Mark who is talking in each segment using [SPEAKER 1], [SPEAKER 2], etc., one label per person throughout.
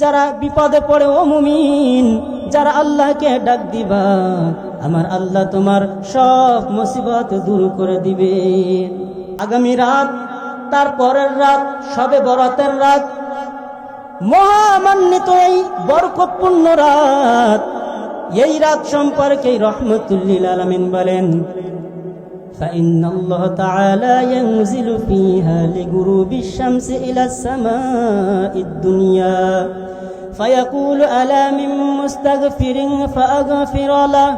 [SPEAKER 1] যারা বিপদে পড়ে, ও মুমিন, যারা আল্লাহকে ডাক দিবা, আমার আল্লাহ তোমার সব মুসিবত দূর করে দিবে। আগামী রাত, তার পরের রাত, সবে বরাতের রাত, মহামান্বিত এই বরকতপূর্ণ রাত, এই রাত সম্পর্কে রহমতুল্লিল আলমিন বলেন فإن الله تعالى ينزل فيها لغروب الشمس إلى السماء الدنيا فيقول ألا من مستغفر فأغفر له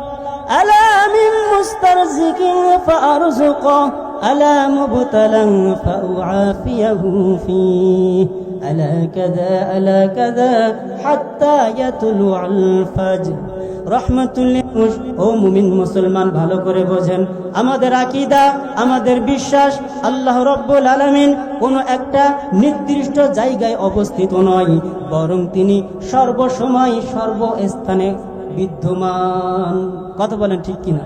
[SPEAKER 1] ألا من مسترزق فأرزقه ألا مبتلا فأعافيه فيه ألا كذا ألا كذا حتى يطلع الفجر রহমতুল্লিহ ও মুমিন মুসলমান, ভালো করে বোঝেন। আমাদের আকিদা, আমাদের বিশ্বাস, আল্লাহ রব্বুল আলমিন কোনো একটা নির্দিষ্ট জায়গায় অবস্থিত নয়, বরং তিনি সর্বসময় সর্বস্থানে বিদ্যমান। কথা বলেন ঠিক কিনা?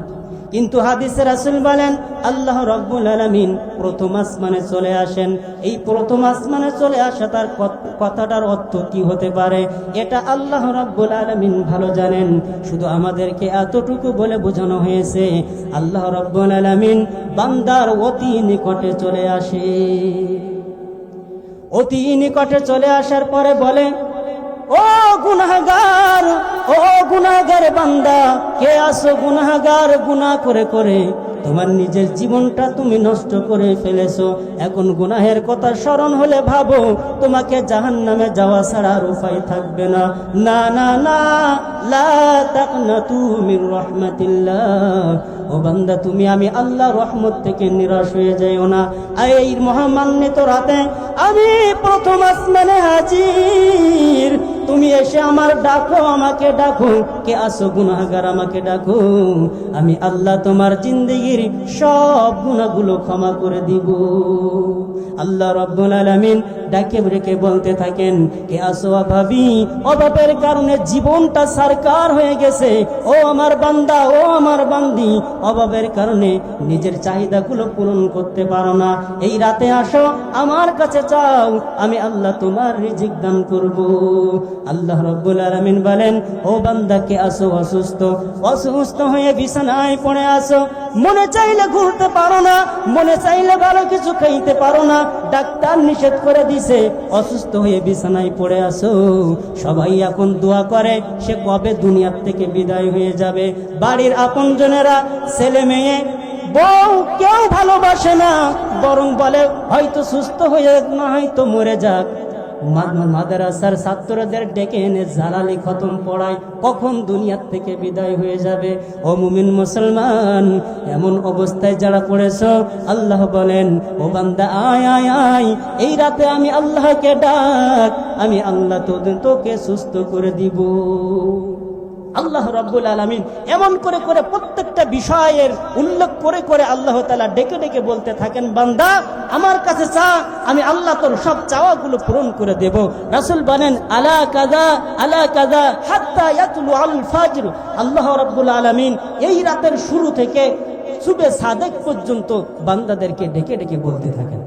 [SPEAKER 1] কিন্তু হাদিসের রাসুল বলেন, আল্লাহ রব্বুল আলমিন প্রথম আসমানে চলে আসেন। এই প্রথম আসমানে চলে আসা তার কথাটার অর্থ কি হতে পারে? এটা আল্লাহ রব্বুল আলমিন ভালো জানেন। শুধু আমাদেরকে এতটুকু বলে বোঝানো হয়েছে, আল্লাহ রব্বুল আলমিন বান্দার অতি নিকটে চলে আসে। অতি নিকটে চলে আসার পরে বলে ও গুনাহগার ও গুনাহগার বান্দা, কে আসো গুনাহগার গুনাহ করে করে? তোমার নিজের জীবনটা তুমি নষ্ট করে ফেলেছো। এখন গুনাহের কথা স্মরণ হলে ভাবো, তোমাকে জাহান নামে যাওয়া ছাড়া আর উপায় থাকবে না। না না না ও বান্দা, তুমি আমি আল্লাহ রহমত থেকে নিরাশ হয়ে যাইও না। এই মহামান্বিত রাতে আমি প্রথম আসমানে হাজির। তুমি এসে আমার ডাকো, আমাকে ডাকো, কে আসো গুনাহগার আমাকে ডাকো। আমি আল্লাহ তোমার জিন্দগির সব গুণাগুলো ক্ষমা করে দিব। আল্লাহ রব্বুল আলামিন ডাকে ডেকে বলতে থাকেন, কে আসো অভাবী? অভাবের কারণে জীবনটা সারকার হয়ে গেছে। ও আমার বান্দা, ও আমার বান্দি, অভাবের কারণে নিজের চাহিদাগুলো পূরণ করতে পারো না। এই রাতে আসো, আমার কাছে চাও, আমি আল্লাহ তোমার রিজিক দান করব। আল্লাহ রব্বুল আলামিন বলেন, ও বান্দাকে আসো অসুস্থ? অসুস্থ হয়ে বিছানায় পড়ে আসো মনে চাইলে ঘুরতে পারো না, মনে চাইলে ভালো কিছু খাইতে পারো না। ডাক্তার নিষেধ করে দিছে, অসুস্থ হয়ে বিছানায় পড়ে আসো সবাই এখন দোয়া করে, সে কবে দুনিয়ার থেকে বিদায় হয়ে যাবে? বাড়ির আপনজনেরা, ছেলে মেয়ে, বউ কেউ ভালোবাসে না, বরং বলে, হয়তো সুস্থ হয়ে না, হয়তো মরে যাক। মাদ্রাসার ছাত্রদের ডেকে এনে জালালি খতম পড়ায় কখন দুনিয়ার থেকে বিদায় হয়ে যাবে? ও মুমিন মুসলমান, এমন অবস্থায় যারা পড়েছ, আল্লাহ বলেন, ও বান্দা, আয় আয় আয়, এই রাতে আমি আল্লাহকে ডাক, আমি আল্লাহ তোদের তোকে সুস্থ করে দিব। আল্লাহ রব্বুল আলমিন এমন করে করে প্রত্যেকটা বিষয়ের উল্লেখ করে করে আল্লাহ তালা ডেকে ডেকে বলতে থাকেন, বান্দা, আমার কাছে চা, আমি আল্লাহ তোর সব চাওয়াগুলো পূরণ করে দেব। রাসুল বানেন আলা কাদা আলা কাদা হাত্তা ইয়াতুলু আল ফাজর। আল্লাহ রাব্বুল আলামিন এই রাতের শুরু থেকে সুবে সাদেক পর্যন্ত বান্দাদেরকে ডেকে ডেকে বলতে থাকেন।